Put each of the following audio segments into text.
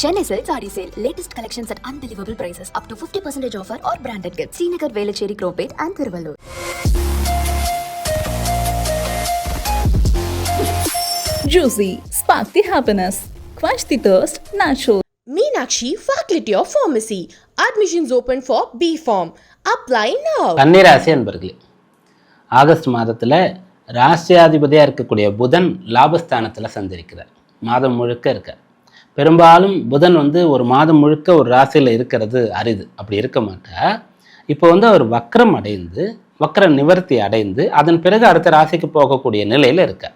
Chennai Silk Saree Sale. Latest collections at unbelievable prices. Up to 50% offer or branded gifts. Srinagar, Velachery, Cropate and Thiruvallur. Juicy, spark the happiness, quench the thirst, natural. Meenakshi Faculty of Pharmacy. Admissions open for B Form. Apply now. கன்னிராசி அன்பர்களே August மாதத்தில் ராசியாதிபதியாக இருக்கக்கூடிய புதன் லாபஸ்தானத்தில் சந்திருக்கிறார் மாதம் முழுக்க இருக்கார் பெரும்பாலும் புதன் வந்து ஒரு மாதம் முழுக்க ஒரு ராசியில் இருக்கிறது அரிது. அப்படி இருக்க மாட்டார் இப்போ வந்து அவர் வக்ரம் அடைந்து வக்ர நிவர்த்தி அடைந்து அதன் பிறகு அடுத்த ராசிக்கு போகக்கூடிய நிலையில் இருக்கார்.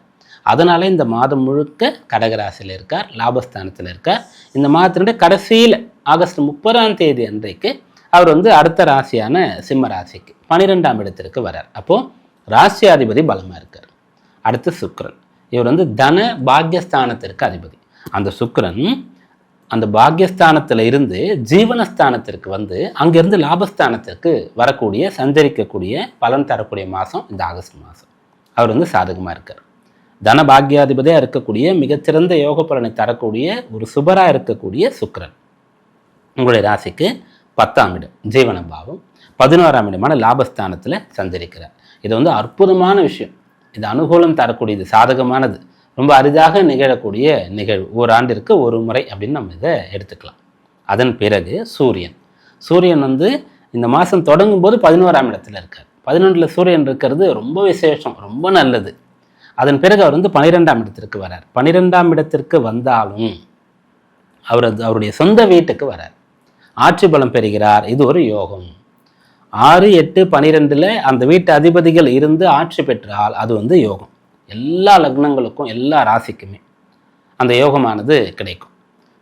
அதனால இந்த மாதம் முழுக்க கடகராசியில் இருக்கார் லாபஸ்தானத்தில் இருக்கார். இந்த மாதத்தினுடைய கடைசியில் ஆகஸ்ட் முப்பதாம் தேதி அன்றைக்கு அவர் வந்து அடுத்த ராசியான சிம்ம ராசிக்கு பனிரெண்டாம் இடத்திற்கு வரார். அப்போது ராசியாதிபதி பலமாக இருக்கார். அடுத்து சுக்ரன் இவர் வந்து தன பாக்யஸ்தானத்திற்கு அதிபதி. அந்த சுக்கரன் அந்த பாக்யஸ்தானத்தில் இருந்து ஜீவனஸ்தானத்திற்கு வந்து அங்கேருந்து லாபஸ்தானத்திற்கு வரக்கூடிய சஞ்சரிக்கக்கூடிய பலன் தரக்கூடிய மாதம் இந்த ஆகஸ்ட் மாதம் அவர் வந்து சாதகமாக இருக்கார். தன பாக்யாதிபதியாக இருக்கக்கூடிய மிகச்சிறந்த யோக பலனை தரக்கூடிய ஒரு சுபராக இருக்கக்கூடிய சுக்கரன். உங்களுடைய ராசிக்கு பத்தாம் இடம் ஜீவன பாவம். பதினோராம் இடமான லாபஸ்தானத்தில் சஞ்சரிக்கிறார். இது வந்து அற்புதமான விஷயம். இது அனுகூலம் தரக்கூடியது சாதகமானது. ரொம்ப அரிதாக நிகழக்கூடிய நிகழ்வு. ஓராண்டிற்கு ஒரு முறை அப்படின்னு நம்ம இதை எடுத்துக்கலாம். அதன் பிறகு சூரியன். சூரியன் வந்து இந்த மாதம் தொடங்கும் போது பதினோராம் இடத்துல இருக்கார். பதினொன்றில் சூரியன் இருக்கிறது ரொம்ப விசேஷம் ரொம்ப நல்லது. அதன் பிறகு அவர் வந்து பன்னிரெண்டாம் இடத்திற்கு வரார். பன்னிரெண்டாம் இடத்திற்கு வந்தாலும் அவரது அவருடைய சொந்த வீட்டுக்கு வரார். ஆட்சி பலம் பெறுகிறார். இது ஒரு யோகம். ஆறு எட்டு பனிரெண்டில் அந்த வீட்டு அதிபதிகள் இருந்து ஆட்சி பெற்றால் அது வந்து யோகம். எல்லா லக்னங்களுக்கும் எல்லா ராசிக்குமே அந்த யோகமானது கிடைக்கும்.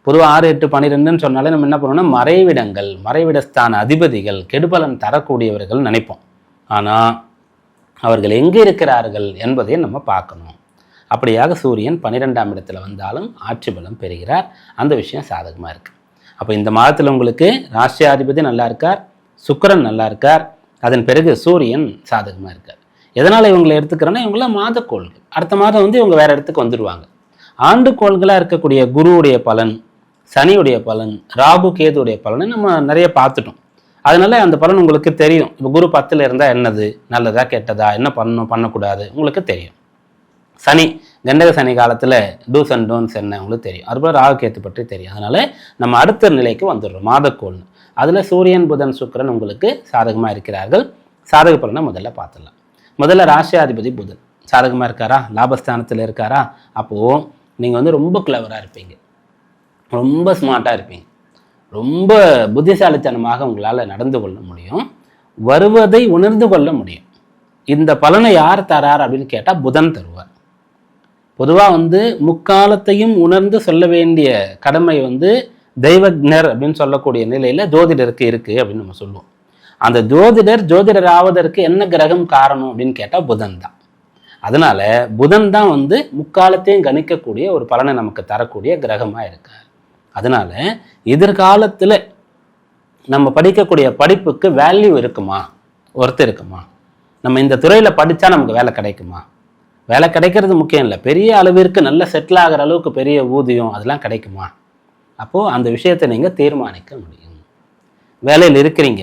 பொதுவாக ஆறு எட்டு பன்னிரெண்டுன்னு சொன்னாலே நம்ம என்ன பண்ணுவோம்னா மறைவிடங்கள் மறைவிடஸ்தான அதிபதிகள் கெடுபலன் தரக்கூடியவர்கள் நினைப்போம். ஆனால் அவர்கள் எங்கே இருக்கிறார்கள் என்பதை நம்ம பார்க்கணும். அப்படியாக சூரியன் பன்னிரெண்டாம் இடத்துல வந்தாலும் ஆட்சி பலம் பெறுகிறார். அந்த விஷயம் சாதகமாக இருக்குது அப்போ இந்த மாதத்தில் உங்களுக்கு ராஷ்டிரியாதிபதி நல்லா இருக்கார் சுக்கரன் நல்லா இருக்கார். அதன் பிறகு சூரியன் சாதகமாக இருக்கார். எதனால் இவங்களை எடுத்துக்கிறோன்னா இவங்களாம் மாதக்கோள்கள் அடுத்த மாதம் வந்து இவங்க வேறு இடத்துக்கு வந்துடுவாங்க ஆண்டு கோள்களாக இருக்கக்கூடிய குருவுடைய பலன் சனியுடைய பலன் ராகு கேதுடைய பலனை நம்ம நிறைய பார்த்துட்டோம். அதனால அந்த பலன் உங்களுக்கு தெரியும். இப்போ குரு பத்தில் இருந்தால் என்னது? நல்லதா கெட்டதா? என்ன பண்ணணும் பண்ணக்கூடாது? உங்களுக்கு தெரியும். சனி கண்டக சனி காலத்தில் டூஸ் அண்ட் டோன்ஸ் என்ன? உங்களுக்கு தெரியும். அதுபோல் ராகு கேத்து பற்றி தெரியும். அதனால நம்ம அடுத்த நிலைக்கு வந்துடுறோம் மாதக்கோள்னு அதில் சூரியன் புதன் சுக்கரன் உங்களுக்கு சாதகமாக இருக்கிறார்கள். சாதக பலனை முதல்ல பார்த்துடலாம். முதல்ல ராசியாதிபதி புதன். சாதகமாக இருக்காரா? லாபஸ்தானத்தில் இருக்காரா? அப்போது நீங்கள் வந்து ரொம்ப கிளவராக இருப்பீங்க. ரொம்ப ஸ்மார்ட்டாக இருப்பீங்க. ரொம்ப புத்திசாலித்தனமாக உங்களால் நடந்து கொள்ள முடியும். வருவதை உணர்ந்து கொள்ள முடியும். இந்த பலனை யார் தரார் அப்படின்னு கேட்டால் புதன் தருவார். பொதுவாக வந்து முக்காலத்தையும் உணர்ந்து சொல்ல வேண்டிய கடமை வந்து தெய்வஜர் அப்படின்னு சொல்லக்கூடிய நிலையில் ஜோதிடருக்கு இருக்குது அப்படின்னு நம்ம சொல்லுவோம். அந்த ஜோதிடர் ஜோதிடர் ஆவதற்கு என்ன கிரகம் காரணம் அப்படின்னு கேட்டால் புதன் தான். அதனால புதன் தான் வந்து முக்காலத்தையும் கணிக்கக்கூடிய ஒரு பலனை நமக்கு தரக்கூடிய கிரகமாக இருக்கார். அதனால எதிர்காலத்தில் நம்ம படிக்கக்கூடிய படிப்புக்கு வேல்யூ இருக்குமா? ஒருத்தர் இருக்குமா? நம்ம இந்த துறையில் படித்தா நமக்கு வேலை கிடைக்குமா? வேலை கிடைக்கிறது முக்கியம் இல்லை. பெரிய அளவிற்கு நல்ல செட்டில் ஆகிற அளவுக்கு பெரிய ஊதியம் அதெல்லாம் கிடைக்குமா? அப்போது அந்த விஷயத்தை நீங்கள் தீர்மானிக்க முடியும். வேலையில் இருக்கிறீங்க.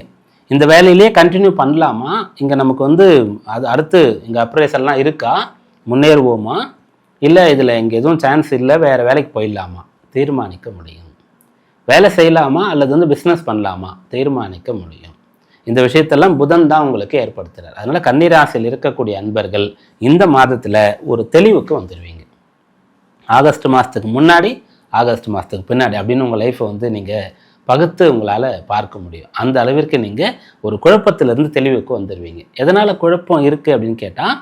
இந்த வேலையிலேயே கண்டினியூ பண்ணலாமா? இங்கே நமக்கு வந்து அது அடுத்து இங்கே அப்ரைசல்லாம் இருக்கா? முன்னேறுவோமா? இல்லை இதில் இங்கே எதுவும் சான்ஸ் இல்லை வேறு வேலைக்கு போயிடலாமா? தீர்மானிக்க முடியும். வேலை செய்யலாமா? அல்லது வந்து பிஸ்னஸ் பண்ணலாமா? தீர்மானிக்க முடியும். இந்த விஷயத்தெல்லாம் புதன் தான் உங்களுக்கு ஏற்படுத்துகிறார் அதனால் கன்னிராசியில் இருக்கக்கூடிய அன்பர்கள் இந்த மாதத்தில் ஒரு தெளிவுக்கு வந்துடுவீங்க ஆகஸ்ட் மாதத்துக்கு முன்னாடி ஆகஸ்ட் மாதத்துக்கு பின்னாடி அப்படின்னு உங்கள் லைஃப்பை வந்து நீங்கள் பகுத்து உங்களால் பார்க்க முடியும். அந்த அளவிற்கு நீங்கள் ஒரு குழப்பத்திலிருந்து தெளிவுக்கு வந்துடுவீங்க எதனால் குழப்பம் இருக்குது அப்படின்னு கேட்டால்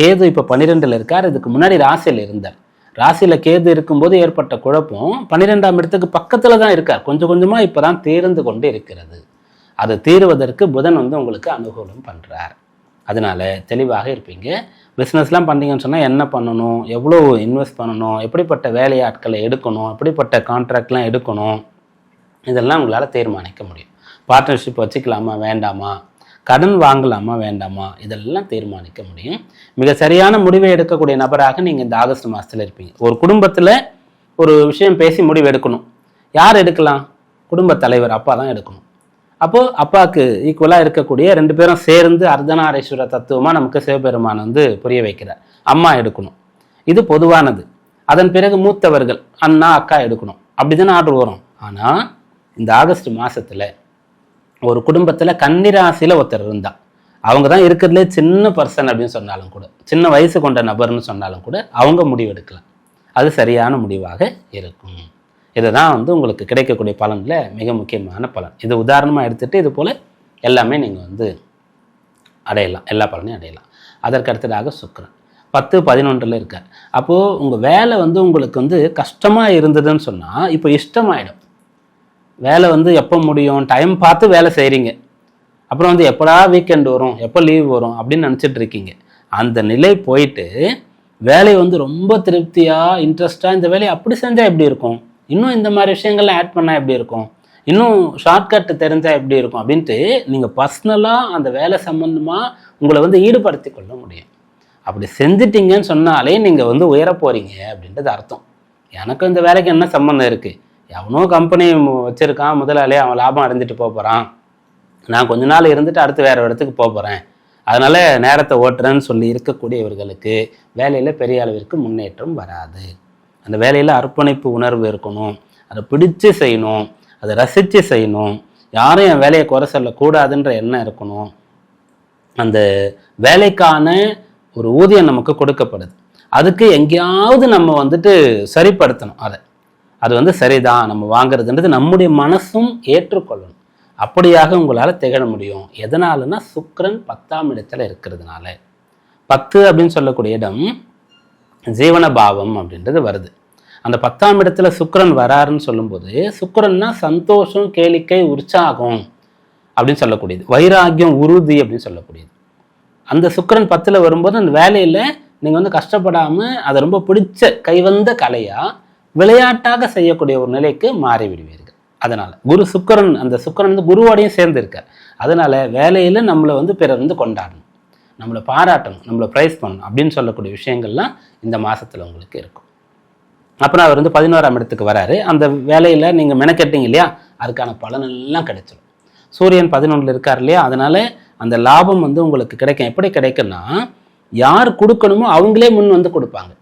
கேது இப்போ பன்னிரெண்டில் இருக்கார் இதுக்கு முன்னாடி ராசியில் இருந்தார். ராசியில் கேது இருக்கும்போது ஏற்பட்ட குழப்பம் பன்னிரெண்டாம் இடத்துக்கு பக்கத்தில் தான் இருக்கார். கொஞ்சம் கொஞ்சமாக இப்போ தான் தீர்ந்து கொண்டு இருக்கிறது. அது தீருவதற்கு புதன் வந்து உங்களுக்கு அனுகூலம் பண்ணுறார் அதனால் தெளிவாக இருப்பீங்க. பிஸ்னஸ்லாம் பண்ணீங்கன்னு சொன்னால் என்ன பண்ணணும்? எவ்வளோ இன்வெஸ்ட் பண்ணணும்? எப்படிப்பட்ட வேலையாட்களை எடுக்கணும்? எப்படிப்பட்ட கான்ட்ராக்ட்லாம் எடுக்கணும்? இதெல்லாம் உங்களால் தீர்மானிக்க முடியும். பார்ட்னர்ஷிப் வச்சுக்கலாமா வேண்டாமா? கடன் வாங்கலாமா வேண்டாமா? இதெல்லாம் தீர்மானிக்க முடியும். மிக சரியான முடிவை எடுக்கக்கூடிய நபராக நீங்கள் இந்த ஆகஸ்ட் மாதத்தில் இருப்பீங்க. ஒரு குடும்பத்தில் ஒரு விஷயம் பேசி முடிவு எடுக்கணும். யார் எடுக்கலாம்? குடும்ப தலைவர் அப்பா தான் எடுக்கணும். அப்போது அப்பாவுக்கு ஈக்குவலாக இருக்கக்கூடிய ரெண்டு பேரும் சேர்ந்து அர்த்தநாரீஸ்வர தத்துவமாக நமக்கு சிவபெருமான் வந்து புரிய வைக்கிறார். அம்மா எடுக்கணும். இது பொதுவானது. அதன் பிறகு மூத்தவர்கள் அண்ணா அக்கா எடுக்கணும். அப்படிதானே ஆர்டர் வரும். ஆனால் இந்த ஆகஸ்ட் மாதத்தில் ஒரு குடும்பத்தில் கன்னிராசியில் ஒருத்தர் இருந்தா அவங்க தான் இருக்கிறதுலே சின்ன பர்சன் அப்படின்னு சொன்னாலும் கூட சின்ன வயசு கொண்ட நபர்னு சொன்னாலும் கூட அவங்க முடிவு எடுக்கலாம் அது சரியான முடிவாக இருக்கும். இதுதான் வந்து உங்களுக்கு கிடைக்கக்கூடிய பலனில் மிக முக்கியமான பலன். இது உதாரணமாக எடுத்துகிட்டு இது போல் எல்லாமே நீங்கள் வந்து அடையலாம். எல்லா பலனையும் அடையலாம். அதற்கு அடுத்ததாக சுக்கரன். பத்து பதினொன்றில் இருக்கார். அப்போது உங்கள் வேலை வந்து உங்களுக்கு வந்து கஷ்டமாக இருந்ததுன்னு சொன்னால் இப்போ இஷ்டமாயிடும். வேலை வந்து எப்போ முடியும்? டைம் பார்த்து வேலை செய்கிறீங்க அப்புறம் வந்து எப்படா வீக்கெண்ட் வரும்? எப்போ லீவ் வரும்? அப்படின்னு நினச்சிட்டு இருக்கீங்க. அந்த நிலை போயிட்டு வேலை வந்து ரொம்ப திருப்தியாக இன்ட்ரெஸ்டாக இந்த வேலையை அப்படி செஞ்சால் எப்படி இருக்கும்? இன்னும் இந்த மாதிரி விஷயங்கள்லாம் ஆட் பண்ணால் எப்படி இருக்கும்? இன்னும் ஷார்ட்கட் தெரிஞ்சால் எப்படி இருக்கும்? அப்படின்ட்டு நீங்கள் பர்சனலாக அந்த வேலை சம்மந்தமாக உங்களை வந்து ஈடுபடுத்தி கொள்ள முடியும். அப்படி செஞ்சிட்டிங்கன்னு சொன்னாலே நீங்கள் வந்து உயர போகிறீங்க அப்படின்றது அர்த்தம். எனக்கு இந்த வேலைக்கு என்ன சம்மந்தம் இருக்குது எவனோ கம்பெனி வச்சுருக்கான் முதலாளி அவன் லாபம் அடைஞ்சிட்டு போகிறான் நான் கொஞ்ச நாள் இருந்துட்டு அடுத்து வேறு இடத்துக்கு போக போகிறேன் அதனால் நேரத்தை ஓட்டுறேன்னு சொல்லி இருக்கக்கூடியவர்களுக்கு வேலையில் பெரிய அளவிற்கு முன்னேற்றம் வராது. அந்த வேலையில் அர்ப்பணிப்பு உணர்வு இருக்கணும். அதை பிடிச்சு செய்யணும். அதை ரசித்து செய்யணும். யாரும் என் வேலையை குறை சொல்லக்கூடாதுன்ற எண்ணம் இருக்கணும். அந்த வேலைக்கான ஒரு ஊதியம் நமக்கு கொடுக்கப்படுது. அதுக்கு எங்கேயாவது நம்ம வந்துட்டு சரிப்படுத்தணும் அதை. அது வந்து சரிதான். நம்ம வாங்குறதுன்றது நம்முடைய மனசும் ஏற்றுக்கொள்ளணும். அப்படியாக உங்களால் திகழ முடியும். எதனாலனா சுக்கரன் பத்தாம் இடத்துல இருக்கிறதுனால. பத்து அப்படின்னு சொல்லக்கூடிய இடம் ஜீவன பாவம் அப்படின்றது வருது. அந்த பத்தாம் இடத்துல சுக்கிரன் வராருன்னு சொல்லும்போது சுக்கரன்னா சந்தோஷம் கேளிக்கை உற்சாகம் அப்படின்னு சொல்லக்கூடியது. வைராக்கியம் உறுதி அப்படின்னு சொல்லக்கூடியது. அந்த சுக்கரன் பத்தில் வரும்போது அந்த வேலையில் நீங்கள் வந்து கஷ்டப்படாமல் அதை ரொம்ப பிடிச்ச கைவந்த கலையாக விளையாட்டாக செய்யக்கூடிய ஒரு நிலைக்கு மாறி விடுவீர்கள் அதனால் குரு சுக்கரன் அந்த சுக்கரன் வந்து குருவோடையும் சேர்ந்து இருக்கார் அதனால் வேலையில் நம்மளை வந்து பிறர் வந்து கொண்டாடணும். நம்மளை பாராட்டணும் நம்மளை ப்ரைஸ் பண்ணணும் அப்படின்னு சொல்லக்கூடிய விஷயங்கள்லாம் இந்த மாதத்தில் உங்களுக்கு இருக்கும். அப்புறம் அவர் வந்து பதினோராம் இடத்துக்கு வராரு. அந்த வேலையில் நீங்கள் மெனக்கெட்டீங்க இல்லையா? அதுக்கான பலனெல்லாம் கிடைச்சிடும் சூரியன் பதினொன்றில் இருக்கார் இல்லையா? அதனால அந்த லாபம் வந்து உங்களுக்கு கிடைக்கும். எப்படி கிடைக்கும்னா யார் கொடுக்கணுமோ அவங்களே முன் வந்து கொடுப்பாங்க.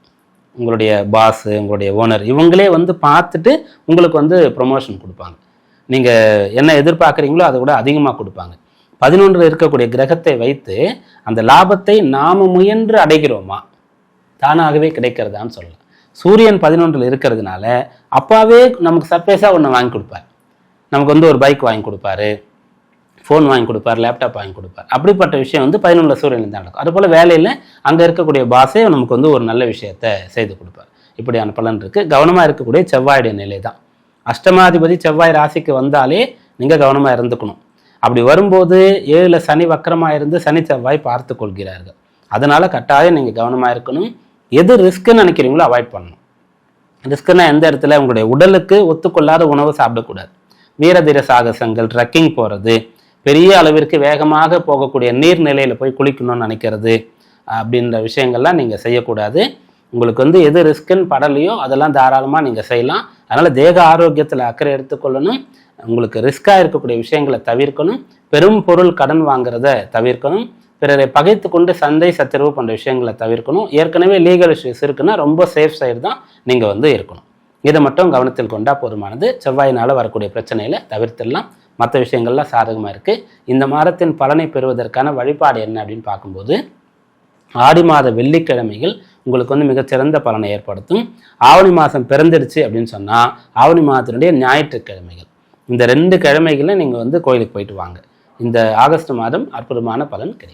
உங்களுடைய பாஸ் உங்களுடைய ஓனர் இவங்களே வந்து பார்த்துட்டு உங்களுக்கு வந்து ப்ரொமோஷன் கொடுப்பாங்க. நீங்கள் என்ன எதிர்பார்க்குறீங்களோ அதை விட அதிகமாக கொடுப்பாங்க. பதினொன்றில் இருக்கக்கூடிய கிரகத்தை வைத்து அந்த லாபத்தை நாம் முயன்று அடைகிறோமா? தானாகவே கிடைக்கிறதான்னு சொல்லலாம். சூரியன் பதினொன்றில் இருக்கிறதுனால அப்பாவே நமக்கு சர்ப்ரைஸாக ஒன்று வாங்கி கொடுப்பார். நமக்கு வந்து ஒரு பைக் வாங்கி கொடுப்பாரு. ஃபோன் வாங்கி கொடுப்பார் லேப்டாப் வாங்கி கொடுப்பார். அப்படிப்பட்ட விஷயம் வந்து பதினொன்றில் சூரியன் தான் நடக்கும். அதுபோல் வேலையில் அங்கே இருக்கக்கூடிய பாஸே நமக்கு வந்து ஒரு நல்ல விஷயத்தை செய்து கொடுப்பார். இப்படியான பலன் இருக்குது கவனமாக இருக்கக்கூடிய செவ்வாயுடைய நிலை தான். அஷ்டமாதிபதி செவ்வாய் ராசிக்கு வந்தாலே நீங்கள் கவனமாக இருந்துக்கணும். அப்படி வரும்போது ஏழில் சனி வக்கரமாக இருந்து சனி செவ்வாய் பார்த்து கொள்கிறார்கள். அதனால் கட்டாயம் நீங்கள் கவனமாக இருக்கணும். எது ரிஸ்க்குன்னு நினைக்கிறீங்களோ அவாய்ட் பண்ணணும். ரிஸ்க்குன்னா எந்த இடத்துல? உங்களுடைய உடலுக்கு ஒத்துக்கொள்ளாத உணவு சாப்பிடக்கூடாது. வீரதீர சாகசங்கள் ட்ரெக்கிங் போகிறது பெரிய அளவிற்கு வேகமாக போகக்கூடிய நீர்நிலையில் போய் குளிக்கணும்னு நினைக்கிறது அப்படின்ற விஷயங்கள்லாம் நீங்கள் செய்யக்கூடாது. உங்களுக்கு வந்து எது ரிஸ்க்குன்னு படலையோ அதெல்லாம் தாராளமாக நீங்கள் செய்யலாம். அதனால் தேக ஆரோக்கியத்தில் அக்கறை எடுத்துக்கொள்ளணும். உங்களுக்கு ரிஸ்க்காக இருக்கக்கூடிய விஷயங்களை தவிர்க்கணும். பெரும் பொருள் கடன் வாங்குறத தவிர்க்கணும். பிறரை பகைத்து கொண்டு சந்தை சச்சரவு போன்ற விஷயங்களை தவிர்க்கணும். ஏற்கனவே லீகல் இஷ்யூஸ் இருக்குன்னா ரொம்ப சேஃப் சைடு தான் நீங்கள் வந்து இருக்கணும். இதை மட்டும் கவனத்தில் கொண்டா போதுமானது. செவ்வாயினால் வரக்கூடிய பிரச்சனையில் தவிர்த்திடலாம். மற்ற விஷயங்கள்லாம் சாதகமாக இருக்குது இந்த மாதத்தின் பலனை பெறுவதற்கான வழிபாடு என்ன அப்படின்னு பார்க்கும்போது ஆடி மாத வெள்ளிக்கிழமைகள் உங்களுக்கு வந்து மிகச்சிறந்த பலனை ஏற்படுத்தும். ஆவணி மாதம் பிறந்துடுச்சு அப்படின்னு சொன்னால் ஆவணி மாதத்தினுடைய ஞாயிற்றுக்கிழமைகள். இந்த ரெண்டு கிழமைகளில் நீங்கள் வந்து கோயிலுக்கு போயிட்டு வாங்க. இந்த ஆகஸ்ட் மாதம் அற்புதமான பலன் கிடைக்கும்.